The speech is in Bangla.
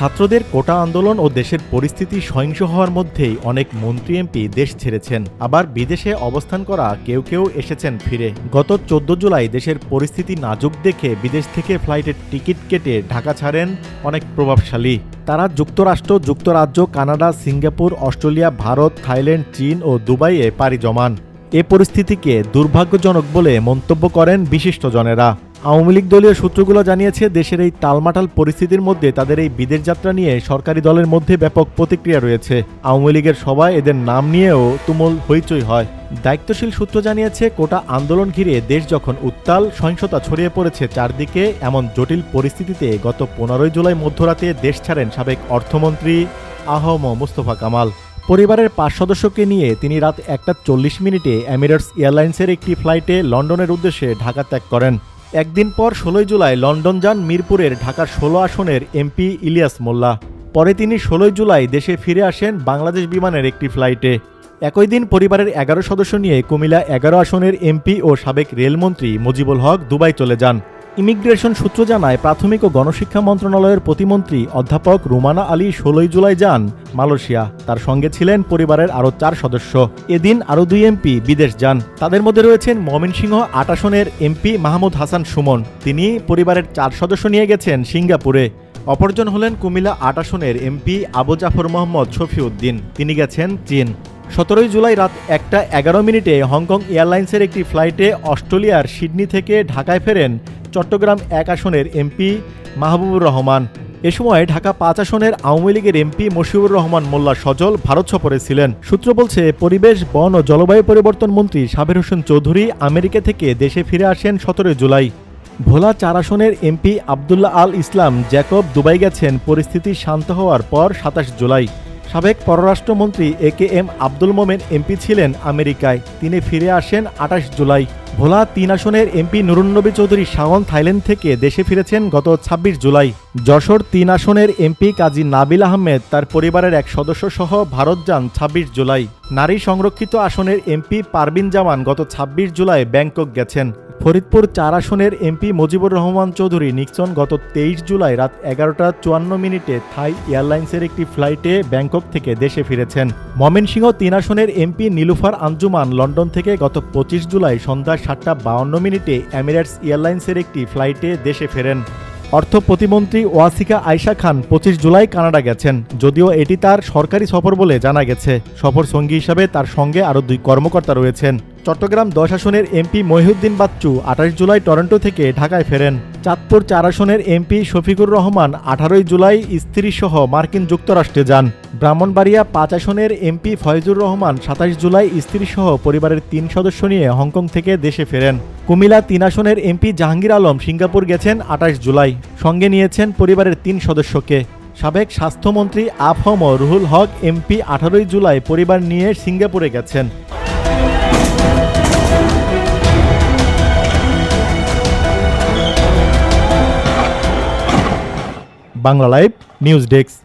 ছাত্রদের কোটা আন্দোলন ও দেশের পরিস্থিতি সহিংস হওয়ার মধ্যেই অনেক মন্ত্রী এমপি দেশ ছেড়েছেন। আবার বিদেশে অবস্থান করা কেউ কেউ এসেছেন ফিরে। গত চোদ্দ জুলাই দেশের পরিস্থিতি নাজুক দেখে বিদেশ থেকে ফ্লাইটের টিকিট কেটে ঢাকা ছাড়েন অনেক প্রভাবশালী। তারা যুক্তরাষ্ট্র, যুক্তরাজ্য, Canada, Singapore, Australia, Bharat, Thailand, চীন ও দুবাইয়ে পাড়ি জমান। এ পরিস্থিতিকে দুর্ভাগ্যজনক বলে মন্তব্য করেন বিশিষ্টজনেরা। আওয়ামী লীগ দলীয় সূত্রগুলো জানিয়েছে, দেশের এই টালমাটাল পরিস্থিতির মধ্যে তাদের এই বিদেশ যাত্রা নিয়ে সরকারি দলের মধ্যে ব্যাপক প্রতিক্রিয়া রয়েছে। আওয়ামী লীগের সবাই এদের নাম নিয়েও তুমুল হইচই হয়। দায়িত্বশীল সূত্র জানিয়েছে, কোটা আন্দোলন ঘিরে দেশ যখন উত্তাল, সহিংসতা ছড়িয়ে পড়েছে চারদিকে, এমন জটিল পরিস্থিতিতে গত পনেরোই জুলাই মধ্যরাতে দেশ ছাড়েন সাবেক অর্থমন্ত্রী আহম মুস্তফা কামাল। পরিবারের পাঁচ সদস্যকে নিয়ে তিনি রাত একটা চল্লিশ মিনিটে এমিরেটস এয়ারলাইন্সের একটি ফ্লাইটে লন্ডনের উদ্দেশ্যে ঢাকা ত্যাগ করেন। একদিন পর ষোলোই জুলাই লন্ডন যান মিরপুরের ঢাকার ষোলো আসনের এমপি ইলিয়াস মোল্লা। পরে তিনি ষোলোই জুলাই দেশে ফিরে আসেন বাংলাদেশ বিমানের একটি ফ্লাইটে। একই দিন পরিবারের এগারো সদস্য নিয়ে কুমিলা এগারো আসনের এমপি ও সাবেক রেলমন্ত্রী মুজিবুল হক দুবাই চলে যান। ইমিগ্রেশন সূত্র জানায়, প্রাথমিক ও গণশিক্ষা মন্ত্রণালয়ের প্রতিমন্ত্রী অধ্যাপক রুমানা আলী ষোলোই জুলাই যান মালয়েশিয়া। তার সঙ্গে ছিলেন পরিবারের আরও চার সদস্য। এদিন আরও দুই এমপি বিদেশ যান। তাদের মধ্যে রয়েছেন ময়মনসিংহ আট আসনের এমপি মাহমুদ হাসান সুমন। তিনি পরিবারের চার সদস্য নিয়ে গেছেন সিঙ্গাপুরে। অপরজন হলেন কুমিল্লা আট আসনের এমপি আবু জাফর মোহাম্মদ শফিউদ্দিন। তিনি গেছেন চীন। সতেরোই জুলাই রাত একটা এগারো মিনিটে হংকং এয়ারলাইন্সের একটি ফ্লাইটে অস্ট্রেলিয়ার সিডনি থেকে ঢাকায় ফেরেন চট্টগ্রাম এক আসনের এমপি মাহবুবুর রহমান। এ সময় ঢাকা পাঁচ আসনের আওয়ামী লীগের এমপি মশিউর রহমান মোল্লা সজল ভারত সফরে ছিলেন। সূত্র বলছে, পরিবেশ, বন ও জলবায়ু পরিবর্তন মন্ত্রী সাবের হোসেন চৌধুরী আমেরিকা থেকে দেশে ফিরে আসেন সতেরোই জুলাই। ভোলা চার আসনের MP Abdullah Al Islam Jacob Dubai গেছেন, পরিস্থিতি শান্ত হওয়ার পর সাতাশ জুলাই। সাবেক পররাষ্ট্রমন্ত্রী A K M Abdul Momen MP ছিলেন আমেরিকায়। তিনি ফিরে আসেন আঠাশ জুলাই। ভোলা তিন আসনের এমপি নুরুন্নবী চৌধুরী শাওন থাইল্যান্ড থেকে দেশে ফিরেছেন গত ছাব্বিশ জুলাই। যশোর তিন আসনের এমপি কাজী নাবিল আহমেদ তার পরিবারের এক সদস্য সহ ভারত যান ছাব্বিশ জুলাই। নারী সংরক্ষিত আসনের এমপি পারবিন জামান গত ছাব্বিশ জুলাই ব্যাংকক গেছেন। ফরিদপুর চার আসনের এমপি মজিবুর রহমান চৌধুরী নিক্সন গত তেইশ জুলাই রাত এগারোটা চুয়ান্ন মিনিটে থাই এয়ারলাইন্সের একটি ফ্লাইটে ব্যাংকক থেকে দেশে ফিরেছেন। ময়মনসিংহ তিন আসনের এমপি নীলুফার আঞ্জুমান লন্ডন থেকে গত পঁচিশ জুলাই সন্ধ্যা সাতটা বাউন্ন মিনিটে এমিরেটস এয়ারলাইন্সের একটি ফ্লাইটে দেশে ফেরেন। অর্থ প্রতিমন্ত্রী ওয়াসিকা আয়শা খান পঁচিশ জুলাই কানাডা গেছেন। যদিও এটি তার সরকারি সফর বলে জানা গেছে। সফর সঙ্গী হিসাবে তার সঙ্গে আরও দুই কর্মকর্তা রয়েছেন। চট্টগ্রাম দশ আসনের এমপি মহিউদ্দিন বাচ্চু আঠাশ জুলাই টরন্টো থেকে ঢাকায় ফেরেন। চাঁদপুর চার আসনের এমপি শফিকুর রহমান আঠারোই জুলাই স্ত্রী সহ মার্কিন যুক্তরাষ্ট্রে যান। ব্রাহ্মণবাড়িয়া পাঁচ আসনের এমপি ফয়জুর রহমান সাতাশ জুলাই স্ত্রী সহ পরিবারের তিন সদস্য নিয়ে হংকং থেকে দেশে ফেরেন। কুমিলা তিন আসনের এমপি জাহাঙ্গীর আলম সিঙ্গাপুর গেছেন আঠাশ জুলাই। সঙ্গে নিয়েছেন পরিবারের তিন সদস্যকে। সাবেক স্বাস্থ্যমন্ত্রী আফম রুহুল হক এমপি আঠারোই জুলাই পরিবার নিয়ে সিঙ্গাপুরে গেছেন। Bangla live news desk.